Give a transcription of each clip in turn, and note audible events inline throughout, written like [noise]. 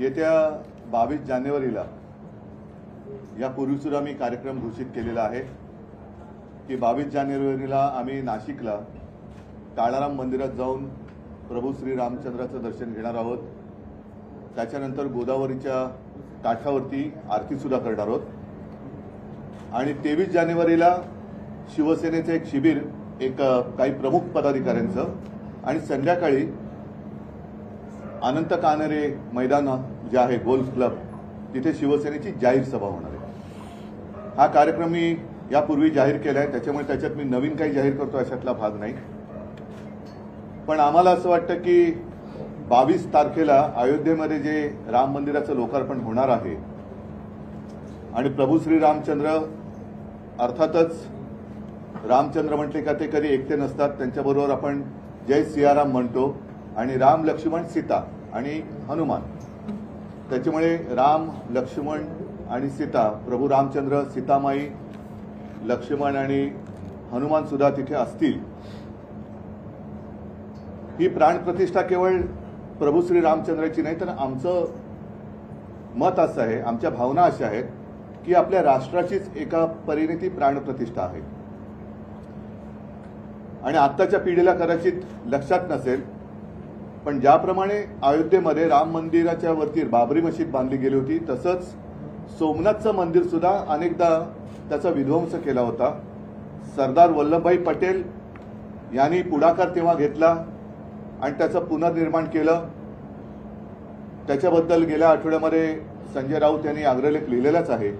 येत्या बावीस जानेवारीला यापूर्वीसुद्धा मी कार्यक्रम घोषित केलेला आहे की बावीस जानेवारीला आम्ही नाशिकला काळाराम मंदिरात जाऊन प्रभू श्री रामचंद्राचं दर्शन घेणार आहोत. त्याच्यानंतर गोदावरीच्या काठावरती आरतीसुद्धा करणार आहोत. आणि तेवीस जानेवारीला शिवसेनेचं एक शिबिर एक काही प्रमुख पदाधिकाऱ्यांचं. आणि संध्याकाळी अनंत कानरे मैदान जे आहे गोल्फ क्लब तिथे शिवसेनेची जाहीर सभा होणार आहे. हा कार्यक्रम मी यापूर्वी जाहीर केला आहे त्याच्यामुळे त्याच्यात मी नवीन काही जाहीर करतो अशातला भाग नाही. पण आम्हाला असं वाटतं की बावीस तारखेला अयोध्येमध्ये जे राम मंदिराचं लोकार्पण होणार आहे आणि प्रभू श्री रामचंद्र अर्थातच रामचंद्र म्हटले का ते कधी एकटे नसतात त्यांच्याबरोबर आपण जय सियाराम म्हणतो. आणि राम लक्ष्मण सीता आणि हनुमान. त्याच्यामुळे राम लक्ष्मण आणि सीता प्रभू रामचंद्र सीतामाई लक्ष्मण आणि हनुमान सुद्धा तिथे असतील. ही प्राणप्रतिष्ठा केवळ प्रभू श्री रामचंद्राची नाही तर आमचं मत असं आहे आमच्या भावना अशा आहेत की आपल्या राष्ट्राचीच एका परिणिती प्राणप्रतिष्ठा आहे. आणि आत्ताच्या पिढीला कदाचित लक्षात नसेल पण ज्याप्रमाणे अयोध्येमध्ये राम मंदिराच्या वरती बाबरी मशीद बांधली गेली होती तसंच सोमनाथचं मंदिर सुद्धा अनेकदा त्याचा विध्वंस केला होता. सरदार वल्लभभाई पटेल यांनी पुढाकार तेव्हा घेतला आणि त्याचं पुनर्निर्माण केलं. त्याच्याबद्दल गेल्या आठवड्यामध्ये संजय राऊत यांनी आग्रहलेख लिहिलेलाच आहे.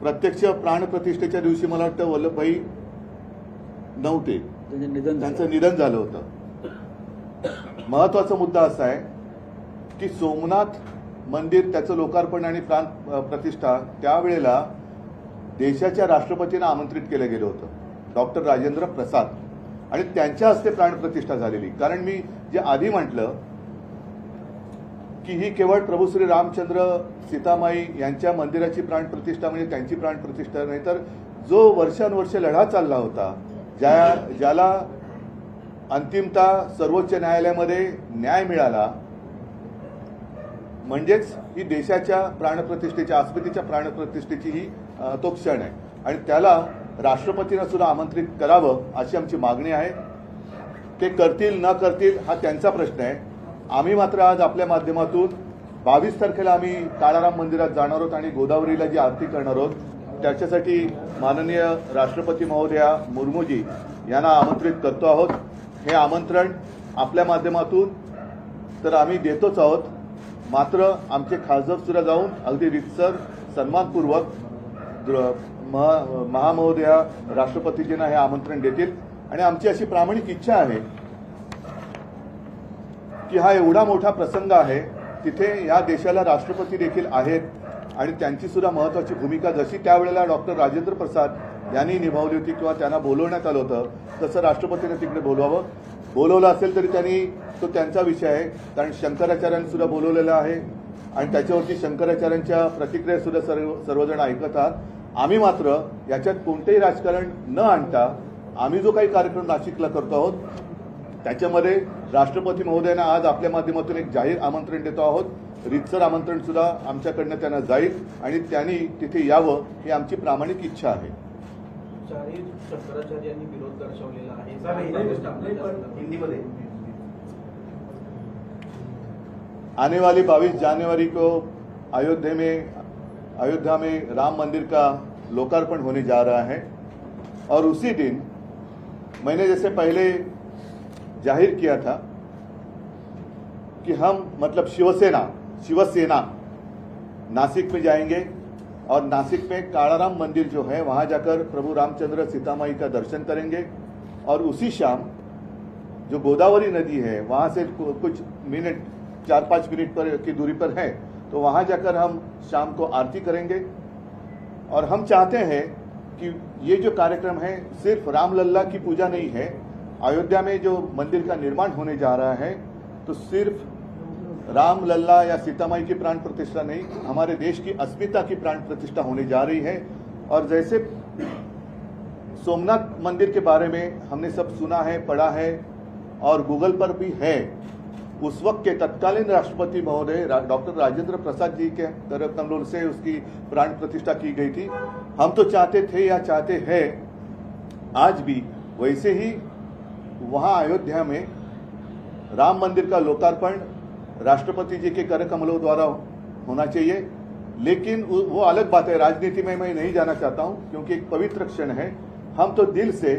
प्रत्यक्ष प्राणप्रतिष्ठेच्या दिवशी मला वाटतं वल्लभभाई नव्हते. त्यांचे निधन झालं होतं. महत्त्वाचा मुद्दा असा आहे की सोमनाथ मंदिर त्याचं लोकार्पण आणि प्राण प्रतिष्ठा त्यावेळेला देशाच्या राष्ट्रपतींना आमंत्रित केलं गेलं होतं. डॉक्टर राजेंद्र प्रसाद. आणि त्यांच्या हस्ते प्राणप्रतिष्ठा झालेली. कारण मी जे आधी म्हटलं की ही केवळ प्रभू श्री रामचंद्र सीतामाई यांच्या मंदिराची प्राणप्रतिष्ठा म्हणजे त्यांची प्राणप्रतिष्ठा नाही तर जो वर्षानुवर्ष लढा चालला होता ज्या ज्याला अंतिमता सर्वोच्च न्यायालयामध्ये न्याय मिळाला. म्हणजेच ही देशाच्या प्राणप्रतिष्ठेच्या अस्मितीच्या प्राणप्रतिष्ठेची ही तो क्षण आहे. आणि त्याला राष्ट्रपतींना सुद्धा आमंत्रित करावं अशी आमची मागणी आहे. ते करतील न करतील हा त्यांचा प्रश्न आहे. आम्ही मात्र आज आपल्या माध्यमातून बावीस तारखेला आम्ही काळाराम मंदिरात जाणार आहोत आणि गोदावरीला जी आरती करणार आहोत त्याच्यासाठी माननीय राष्ट्रपती महोदया मुर्मूजी यांना आमंत्रित करतो आहोत. हे आमंत्रण आपल्या माध्यमातून तर आम्ही देतोच आहोत. मात्र आमचे खासदार सुद्धा जाऊन अगदी रितसर सन्मानपूर्वक महा महामहोदया राष्ट्रपतीजींना हे आमंत्रण देतील. आणि आमची अशी प्रामाणिक इच्छा आहे की हा एवढा मोठा प्रसंग आहे तिथे या देशाला राष्ट्रपती देखील आहेत आणि त्यांची सुद्धा महत्वाची भूमिका जशी त्यावेळेला डॉक्टर राजेंद्र प्रसाद यांनी निभावली होती किंवा त्यांना बोलवण्यात आलं होतं तसं राष्ट्रपतीने तिकडे बोलवावं. बोलवलं असेल तरी त्यांनी तो त्यांचा विषय आहे कारण शंकराचार्यांनी सुद्धा बोलवलेला आहे. आणि त्याच्यावरती शंकराचार्यांच्या प्रतिक्रिया सुद्धा सर्व सर्वजण ऐकत आहात. आम्ही मात्र याच्यात कोणतेही राजकारण न आणता आम्ही जो काही कार्यक्रम नाशिकला करतो आहोत त्याच्यामध्ये राष्ट्रपती महोदयांना आज आपल्या माध्यमातून एक जाहीर आमंत्रण देतो आहोत. रितसर आमंत्रण सुद्धा आमच्याकडनं त्यांना जाईल आणि त्यांनी तिथे यावं ही आमची प्रामाणिक इच्छा आहे. चारही शंकराचार्यांनी विरोध दर्शवलेला आहे. हिंदीमध्ये. आने वाली 22 जनवरी को अयोध्या में अयोध्या में राम मंदिर का लोकार्पण होने जा रहा है। और उसी दिन मैंने जैसे पहले ज़ाहिर किया था कि हम मतलब शिवसेना शिवसेना नासिक में जाएँगे। और नासिक में काड़ाराम मंदिर जो है, वहाँ जाकर प्रभु रामचंद्र सीतामाई का दर्शन करेंगे। और उसी शाम, जो गोदावरी नदी है, वहाँ से कुछ मिनट चार पाँच मिनट पर की दूरी पर है तो वहाँ जाकर हम शाम को आरती करेंगे। और हम चाहते हैं कि ये जो कार्यक्रम है, सिर्फ़ रामलल्ला की पूजा नहीं है, अयोध्या में जो मंदिर का निर्माण होने जा रहा है तो सिर्फ़ राम लल्ला या सीतामाई की प्राण प्रतिष्ठा नहीं हमारे देश की अस्मिता की प्राण प्रतिष्ठा होने जा रही है। और जैसे सोमनाथ मंदिर के बारे में हमने सब सुना है पढ़ा है और गूगल पर भी है उस वक्त के तत्कालीन राष्ट्रपति महोदय रा, डॉक्टर राजेंद्र प्रसाद जी के तरफ़ कमलोल से उसकी प्राण प्रतिष्ठा की गई थी। हम तो चाहते थे या चाहते हैं आज भी वैसे ही वहाँ अयोध्या में राम मंदिर का लोकार्पण राष्ट्रपति जी के कर कमलों द्वारा होना चाहिए। लेकिन वो अलग बात है, राजनीति में मैं नहीं जाना चाहता हूँ, क्योंकि एक पवित्र क्षण है। हम तो दिल से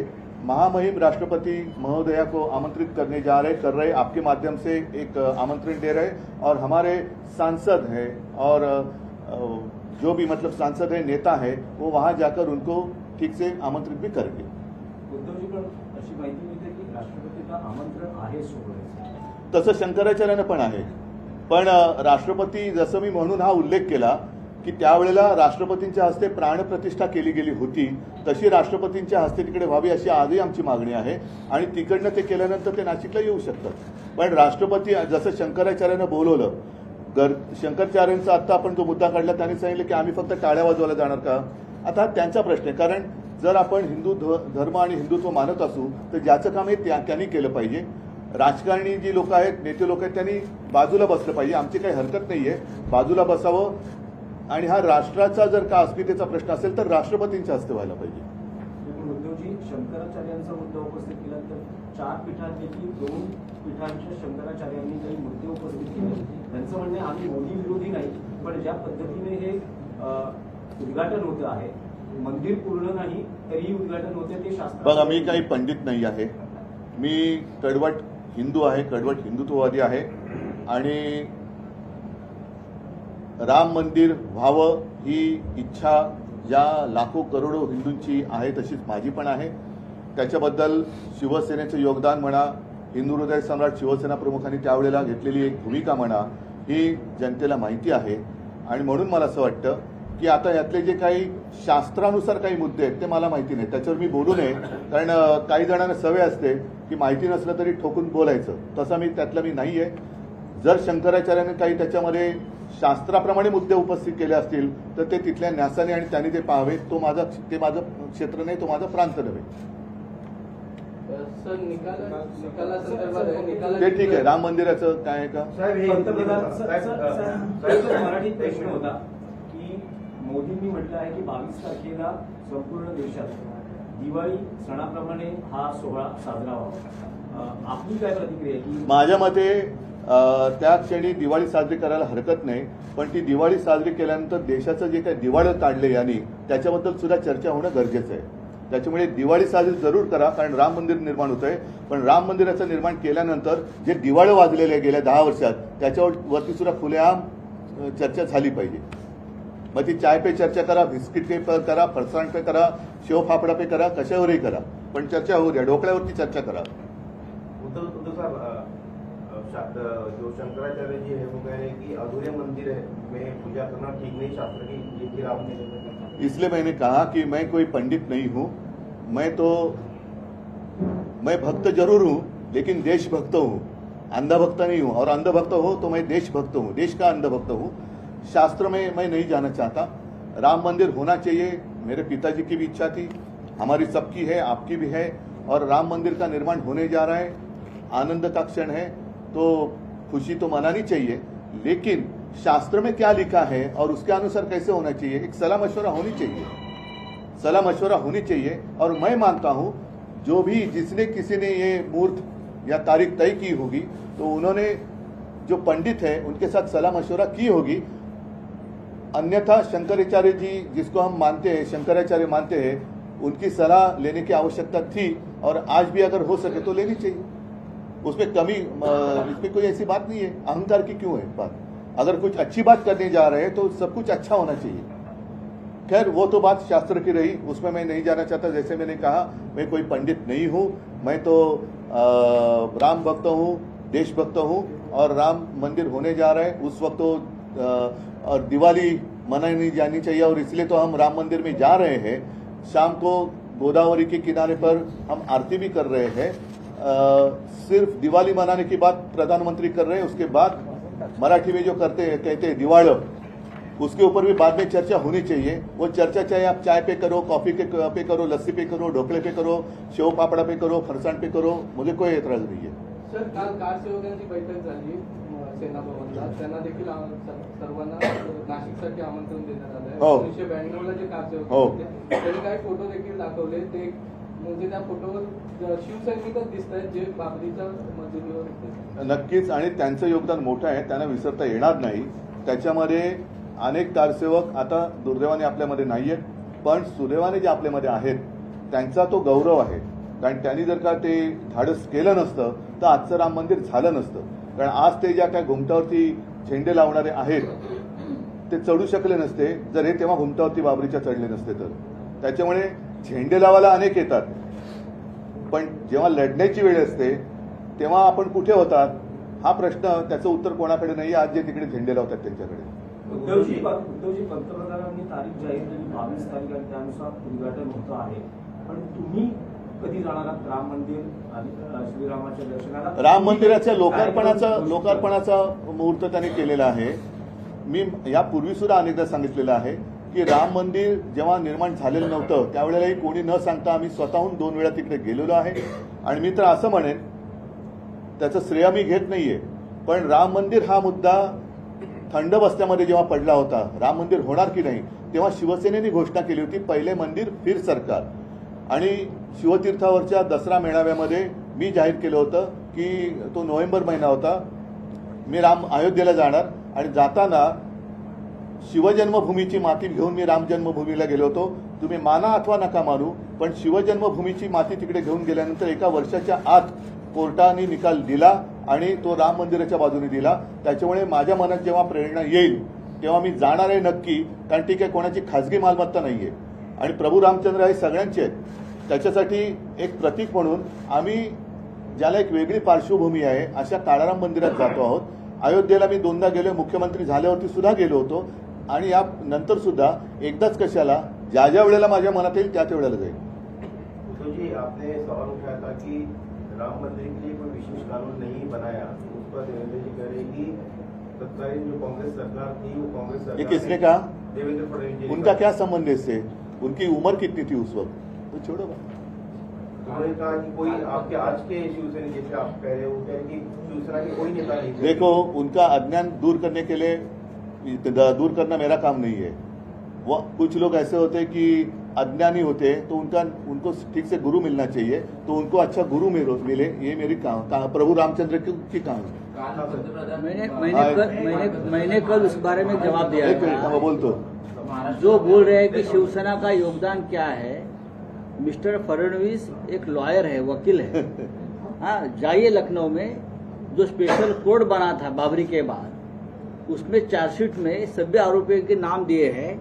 महामहिम राष्ट्रपति महोदया को आमंत्रित करने जा रहे, कर रहे, आपके माध्यम से एक आमंत्रण दे रहे, और हमारे सांसद हैं, और जो भी मतलब सांसद है, नेता है, वो वहाँ जाकर उनको ठीक से आमंत्रित भी करेंगे। उद्धवजी पण अशी माहिती की राष्ट्रपतींना आमंत्रण आहे सोहळ्याचं तसं शंकराचार्यानं पण आहे. पण राष्ट्रपती जसं मी म्हणून हा उल्लेख केला की त्यावेळेला राष्ट्रपतींच्या हस्ते प्राणप्रतिष्ठा केली गेली होती तशी राष्ट्रपतींच्या हस्ते तिकडे व्हावी अशी आजही आमची मागणी आहे. आणि तिकडनं ते केल्यानंतर ते नाशिकला येऊ शकतात. पण राष्ट्रपती जसं शंकराचार्यानं बोलवलं गर शंकराचार्यांचा आत्ता आपण जो मुद्दा काढला त्यांनी सांगितलं की आम्ही फक्त टाळ्या वाजवायला जाणार का? आता त्यांचा प्रश्न आहे. कारण जर आपण हिंदू ध- धर्म आणि हिंदुत्व मानत असू तर ज्याचं काम हे त्या- त्यांनी केलं पाहिजे. राजकारणी जी लोक आहेत नेते लोक आहेत त्यांनी बाजूला बसलं पाहिजे. आमची काही हरकत नाहीये. बाजूला बसावं. आणि हा राष्ट्राचा जर का अस्मितेचा प्रश्न असेल तर राष्ट्रपतींच्या हस्ते व्हायला पाहिजे. उद्धवजी शंकराचार्यांचा मुद्दा उपस्थित केला तर चार पीठांपैकी दोन पीठांच्या शंकराचार्यांनी काही मुद्दे उपस्थित केले त्यांचं म्हणणं आहे, आम्ही मोदी विरोधी नाही पण ज्या पद्धतीने हे उद्घाटन होतं आहे मंदिर पूर्ण नाही तरीही उद्घाटन होते ते शास्त्र बघा मी काही पंडित नाही आहे. मी कडवट हिंदू आहे कडवट हिंदुत्ववादी आहे. आणि राम मंदिर व्हावं ही इच्छा या लाखो करोडो हिंदूंची आहे तशीच माझी पण आहे. त्याच्याबद्दल शिवसेनेचं योगदान म्हणा हिंदू हृदय सम्राट शिवसेना प्रमुखांनी त्यावेळेला घेतलेली एक भूमिका म्हणा ही जनतेला माहिती आहे. आणि म्हणून मला असं वाटतं की आता यातले जे काही शास्त्रानुसार काही मुद्दे आहेत ते मला माहिती नाही त्याच्यावर मी बोलू नये. कारण काही जणांना सवय असते की माहिती नसलं तरी ठोकून बोलायचं. तसं मी त्यातलं मी नाही आहे जर शंकराचार्याने काही त्याच्यामध्ये शास्त्राप्रमाणे मुद्दे उपस्थित केले असतील तर ते तिथल्या न्यासाने आणि त्यांनी ते पाहावे तो माझा ते माझं क्षेत्र नाही तो माझा प्रांत नव्हे. ते ठीक आहे. राम मंदिराचं काय आहे का? हे एक प्रश्न. होता. की मोदींनी म्हटलं आहे की बावीस तारखेला संपूर्ण देशात दिवाळी सणाप्रमाणे हा सोहळा साजरा व्हावा. आपली काय प्रतिक्रिया की माझ्या मते त्या क्षणी दिवाळी साजरी करायला हरकत नाही पण ती दिवाळी साजरी केल्यानंतर देशाचं जे काही दिवाळं काढले यांनी त्याच्याबद्दल सुद्धा चर्चा होणं गरजेचं आहे. त्याच्यामुळे दिवाळी साजरी जरूर करा कारण राम मंदिर निर्माण होत आहे पण राम मंदिराचं निर्माण केल्यानंतर जे दिवाळं वाजलेले आहे गेल्या दहा वर्षात त्याच्यावर सुद्धा खुलेआम चर्चा झाली पाहिजे. मग ती चाय पे चर्चा करा बिस्किट पे पर करा फरसाण पे करा शेव फाफडा पे करा कशावरही करा. पण चर्चा होऊ द्या ढोकळ्यावरती चर्चा करा. जो शंकराचार्य जी है वो कह रहे हैं कि अधूरे मंदिर है में पूजा करना ठीक नहीं शास्त्र की ये इसलिए मैंने कहा कि मैं कोई पंडित नहीं हूँ मैं तो मैं भक्त ज़रूर हूँ लेकिन देशभक्त हूँ. अंधभक्त नहीं हूँ और अंधभक्त हो तो मैं देशभक्त हूँ. देश का अंधभक्त हूँ शास्त्र में मैं नहीं जाना चाहता। राम मंदिर होना चाहिए, मेरे पिताजी की भी इच्छा थी, हमारी सबकी है, आपकी भी है, और राम मंदिर का निर्माण होने जा रहा है, आनंद का क्षण है तो खुशी तो मनानी चाहिए, लेकिन शास्त्र में क्या लिखा है और उसके अनुसार कैसे होना चाहिए, एक सलाह मशवरा होनी चाहिए। सलाह मशवरा होनी चाहिए, और मैं मानता हूँ, जो भी जिसने किसी ने ये मूर्त या तारीख तय की होगी तो उन्होंने जो पंडित है, उनके साथ सलाह मशवरा की होगी अन्यथा शंकराचार्य जी जिसको हम मानते हैं शंकराचार्य मानते हैं उनकी सलाह लेने की आवश्यकता थी और आज भी अगर हो सके तो लेनी चाहिए। उसमें कमी इसमें कोई ऐसी बात नहीं है। अहंकार की क्यों है बात? अगर कुछ अच्छी बात करने जा रहे हैं तो सब कुछ अच्छा होना चाहिए। खैर वो तो बात शास्त्र की रही उसमें मैं नहीं जाना चाहता। जैसे मैंने कहा मैं कोई पंडित नहीं हूँ। मैं तो अ, राम भक्त हूँ देशभक्त हूँ और राम मंदिर होने जा रहे हैं। उस वक्त तो और दिवाली मनाई जानी चाहिए और इसलिए तो हम राम मंदिर में जा रहे हैं। शाम को गोदावरी के किनारे पर हम आरती भी कर रहे हैं। सिर्फ़ दिवाली मनाने की बात प्रधानमंत्री कर रहे हैं, उसके बाद मराठी में जो करते हैं, कहते हैं दिवाळ उसके ऊपर भी बाद में चर्चा होनी चाहिए। वो चर्चा चाहे आप चाय पे करो, कॉफ़ी के पे करो, लस्सी पे करो, ढोकले पे करो, शेव पापड़ा पे करो फरसाण पे करो, मुझे कोई एतराज़ नहीं है। सर, काल कार सेवकांची बैठक झाली सेना भवनला सर्वांना नाशिकसाठी आमंत्रण देण्यात आलं आहे हो. एकोणीसशे ब्याण्णवला जे हो. होते त्यांनी काही फोटो देखील दाखवले. ते म्हणजे त्या फोटोवर ज- शिवसैनिकच दिसत आहेत जे बाबरीच्या मजुरीवर होते. नक्कीच आणि त्यांचं योगदान मोठं आहे. त्यांना विसरता येणार नाही. त्याच्यामध्ये अनेक कारसेवक आता दुर्दैवाने आपल्यामध्ये नाही आहेत पण सुदैवाने जे आपल्यामध्ये आहेत त्यांचा तो गौरव आहे. कारण त्यांनी जर का ते धाडस केलं नसतं तर आजचं राम मंदिर झालं नसतं. कारण आज ते ज्या काय घुमटावरती झेंडे लावणारे आहेत ते चढू शकले नसते. जर हे तेव्हा घुमटावरती बाबरीच्या चढले नसते तर. त्याच्यामुळे झेंडे लावायला अनेक येतात. पण जेव्हा लढण्याची वेळ असते तेव्हा आपण कुठे होतात? हा प्रश्न त्याचं उत्तर कोणाकडे नाही आज जे तिकडे झेंडे लावतात त्यांच्याकडे. उद्धवजी उद्धवजी पंतप्रधानांनी तारीख जाहीर केली बावीस तारीख आणि त्यानुसार उद्घाटन होतं आहे. पण तुम्ही कधी जाणार आहात राम मंदिर आणि श्रीरामाच्या दर्शनाला? राम मंदिराच्या लोकार्पणाचा लोकार्पणाचा मुहूर्त त्यांनी केलेला आहे. मी यापूर्वी सुद्धा अनेकदा सांगितलेलं आहे की राम मंदिर जेव्हा निर्माण झालेलं नव्हतं त्यावेळेलाही कोणी न सांगता आम्ही स्वतःहून दोन वेळा तिकडे गेलेलो आहे. आणि मी तर असं म्हणेन त्याचं श्रेय मी घेत नाहीये पण राम मंदिर हा मुद्दा थंड बस्त्यामध्ये जेव्हा पडला होता राम मंदिर होणार की नाही तेव्हा शिवसेनेने घोषणा केली होती पहिले मंदिर फिर सरकार. आणि शिवतीर्थावरच्या दसरा मेळाव्यामध्ये मी जाहीर केलं होतं की तो नोव्हेंबर महिना होता. मी राम अयोध्येला जाणार आणि जाताना शिवजन्मभूमीची माती घेऊन मी राम जन्मभूमीला गेलो होतो. तुम्ही माना अथवा नका मानू पण शिवजन्मभूमीची माती तिकडे घेऊन गेल्यानंतर एका वर्षाच्या आत कोर्टाने निकाल दिला आणि तो राम मंदिराच्या बाजूने दिला. त्याच्यामुळे माझ्या मनात जेव्हा प्रेरणा येईल तेव्हा मी जाणार आहे नक्की कारण ती काही कोणाची खाजगी मालमत्ता नाही आहे आणि प्रभू रामचंद्र हे सगळ्यांचे आहेत. त्याच्यासाठी एक प्रतीक म्हणून आम्ही ज्याला एक वेगळी पार्श्वभूमी आहे अशा काळाराम मंदिरात जातो आहोत. अयोध्येला मी दोनदा गेलो मुख्यमंत्री झाल्यावरती सुद्धा गेलो होतो. आणि या नंतर सुद्धा एकदाच कशाला ज्या ज्या वेळेला माझ्या मनात येईल त्या त्या वेळेला जाईल. तो जी आपने सवाल उठाया था कि राम मंदिर के लिए कोई विशेष कानून नहीं बनाया। उस पर देवेंद्र जी कह रहे हैं कि तत्कालीन जो कांग्रेस सरकार थी वो कांग्रेस सरकार ये किसने कहा? देवेंद्र फडणवीस उनका। क्या संबंध है इससे? उनकी उम्र कितनी थी उस वक्त? तो छोड़ो बात। उन्होंने कहा कि कोई आपके आज के शिवसेना जैसे आप कह रहे हो कह रहे कि शिवसेना के कोई नेता नहीं देखो उनका अज्ञान दूर करने के लिए दूर करना मेरा काम नहीं है। वो कुछ लोग ऐसे होते हैं कि अज्ञानी होते हैं तो उनका उनको ठीक से गुरु मिलना चाहिए तो उनको अच्छा गुरु मिलो- मिले। ये मेरी काम का, प्रभु रामचंद्र की, की काम है मैंने मैंने कल मैंने मैंने कल उस बारे में जवाब दिया हाँ, बोल तो। जो बोल रहे हैं कि शिवसेना का योगदान क्या है? मिस्टर फडणवीस एक लॉयर है वकील है। [laughs] हाँ जाइए लखनऊ में जो स्पेशल कोर्ट बना था बाबरी के बाद उसमें चार्जशीट में सभी आरोपियों के नाम दिए हैं।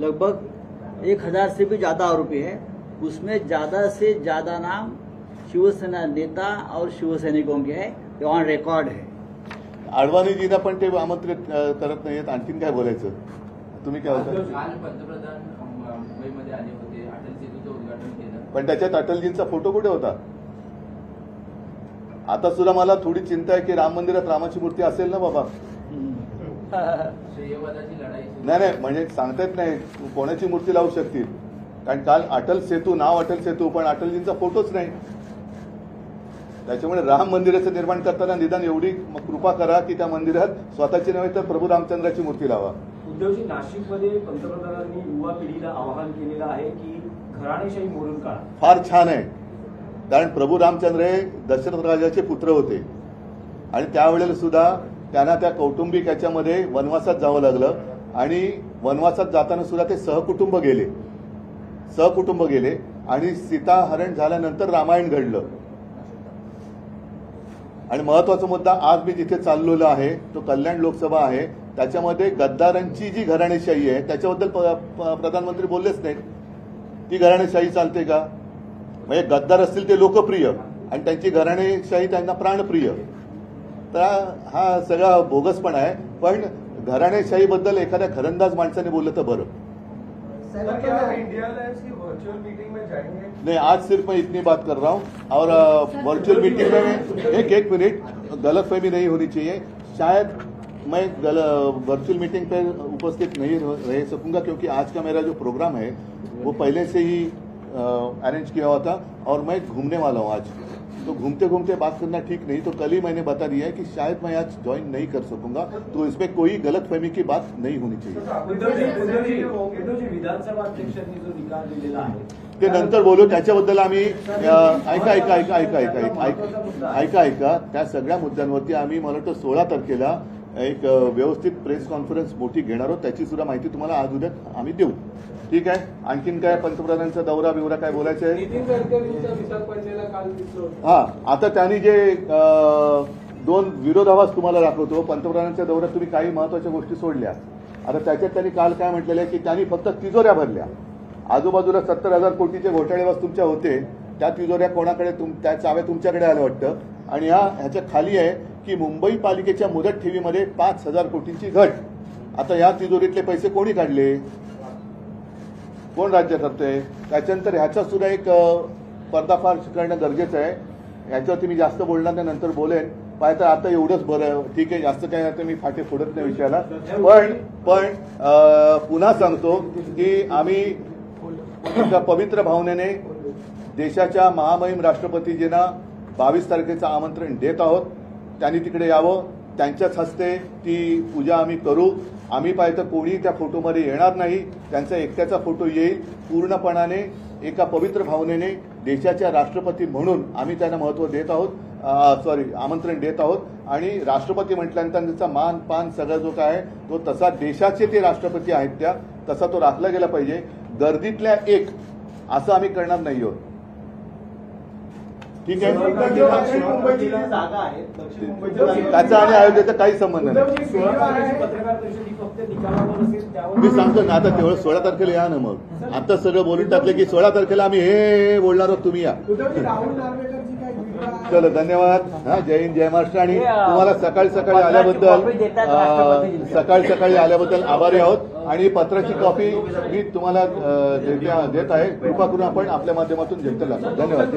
लगभग एक हज़ार से भी ज़्यादा आरोपी है। उसमें ज़्यादा से ज़्यादा नाम शिवसेना नेता और शिवसैनिकों के हैं। ऑन रिकॉर्ड है। अडवाणीजींना पण ते आमंत्रित करत नाहीयेत. आणखीन काय बोलायचं? तुम्ही काय होता? पण त्याच्यात अटलजींचा फोटो कुठे होता? आता सुद्धा मला थोडी चिंता आहे की राम मंदिरात रामाची मूर्ती असेल ना बाबा. नाही नाही म्हणजे सांगता येत नाही. कोणाची मूर्ती लावू शकतील? कारण काल अटल सेतू नाव अटल सेतू पण अटलजींचा फोटोच नाही. त्याच्यामुळे राम मंदिराचं निर्माण करताना निदान एवढी कृपा करा की त्या मंदिरात स्वतःची नव्हे तर प्रभू रामचंद्राची मूर्ती लावा. उद्धवजी नाशिकमध्ये पंतप्रधानांनी युवा पिढीला आवाहन केलेलं आहे की घराणेशाही मोडून काढा. फार छान आहे. कारण प्रभू रामचंद्र हे दशरथ राजाचे पुत्र होते. आणि त्यावेळेला सुद्धा त्यांना त्या कौटुंबिक याच्यामध्ये वनवासात जावं लागलं. आणि वनवासात जाताना सुद्धा ते सहकुटुंब गेले. सहकुटुंब गेले. आणि सीताहरण झाल्यानंतर रामायण घडलं. आणि महत्त्वाचा मुद्दा आज मी जिथे चाललेलो आहे तो कल्याण लोकसभा आहे. त्याच्यामध्ये गद्दारांची जी घराणेशाही आहे त्याच्याबद्दल प- प- प्रधानमंत्री बोललेच नाहीत. ती घराणेशाही चालते का? म्हणजे गद्दार असतील ते लोकप्रिय आणि त्यांची घराणेशाही त्यांना प्राणप्रिय. तर हा सगळा बोगसपणा आहे. पण घराणेशाहीबद्दल एखाद्या घरंदाज माणसाने बोललं तर बरं. नहीं आज सिर्फ मैं इतनी बात कर रहा हूँ। और वर्चुअल मीटिंग में एक एक मिनट गलत फहमी नहीं होनी चाहिए। शायद मैं वर्चुअल मीटिंग पे उपस्थित नहीं रह रह सकूंगा क्योंकि आज का मेरा जो प्रोग्राम है वो पहले से ही अरेंज किया हुआ था और मैं घूमने वाला हूँ आज। तो घूमते घूमते बात करना ठीक नहीं तो कल ही मैंने बता दिया है कि शायद मैं आज ज्वाइन नहीं कर सकूंगा तो इसमें कोई गलत फहमी की बात नहीं होनी चाहिए। ते नंतर बोलू त्याच्याबद्दल आम्ही ऐका ऐका ऐका ऐका ऐका ऐका ऐका त्या सगळ्या मुद्द्यांवरती आम्ही मला वाटतं सोळा तारखेला एक व्यवस्थित प्रेस कॉन्फरन्स मोठी घेणार आहोत. त्याची सुद्धा माहिती तुम्हाला आज उद्या आम्ही देऊ. ठीक आहे? आणखीन काय पंतप्रधानांचा दौरा बिवरा काय बोलायचं आहे. हा आता त्यांनी जे दोन विरोधाभास तुम्हाला दाखवतो. पंतप्रधानांच्या दौऱ्यात तुम्ही काही महत्त्वाच्या गोष्टी सोडल्या. आता त्याच्यात त्यांनी काल काय म्हटलेलं आहे की त्यांनी फक्त तिजोऱ्या भरल्या. आजूबाजूला सत्तर हजार कोटीचे घोटाळेवास तुमच्या होते. त्या तिजोऱ्या कोणाकडे तुम त्या चाव्या तुमच्याकडे आल्या वाटतं. आणि ह्या ह्याच्या खाली आहे. की मुंबई पालिकेच्या मुदत ठेवीमध्ये पाच हजार कोटींची घट. आता या तिजोरीतले पैसे कोणी काढले? कोण राज्य करतंय त्याच्यानंतर ह्याचा सुद्धा एक पर्दाफाश करणं गरजेचं आहे. याच्यावरती मी जास्त बोलणार नाही नंतर बोलेन. पाय तर आता एवढंच बरं. ठीक आहे जास्त काही आता मी फाटे फोडत नाही विषयाला. पण पण पुन्हा सांगतो की आम्ही पवित्र भावनेने देशाच्या महामहिम राष्ट्रपतीजींना बावीस तारखेचं आमंत्रण देत आहोत. त्यांनी तिकडे यावं. त्यांच्याच हस्ते ती पूजा आम्ही करू. आम्ही पाहिजे कोणी त्या फोटोमध्ये येणार नाही. त्यांचा एकट्याचा फोटो येईल. पूर्णपणाने एका पवित्र भावनेने देशाच्या राष्ट्रपती म्हणून आम्ही त्यांना महत्त्व देत आहोत. सॉरी आमंत्रण देत आहोत. आणि राष्ट्रपती म्हटल्यानंतर त्यांचा मान पान सगळा जो काय आहे तो तसा देशाचे ते राष्ट्रपती आहेत त्या तसा तो राखला गेला पाहिजे. गर्दीतल्या एक असं आम्ही करणार नाही आहोत. ठीक आहे. दक्षिण मुंबईची जी जागा आहे. दक्षिण मुंबईची त्याचा आणि अयोध्येचा काही संबंध नाही. ही मी सांगतो ना आता तेवढं सोळा तारखेला या ना मग. आता सगळं बोलून टाकले की सोळा तारखेला आम्ही हे बोलणार आहोत तुम्ही या. चलो धन्यवाद. हा जय हिंद जय महाराष्ट्र. आणि तुम्हाला सकाळी सकाळी आल्याबद्दल सकाळी सकाळी आल्याबद्दल आभारी आहोत. आणि पत्राची कॉपी मी तुम्हाला देते- आहे. कृपा करून आपण आपल्या माध्यमातून जनतेला धन्यवाद.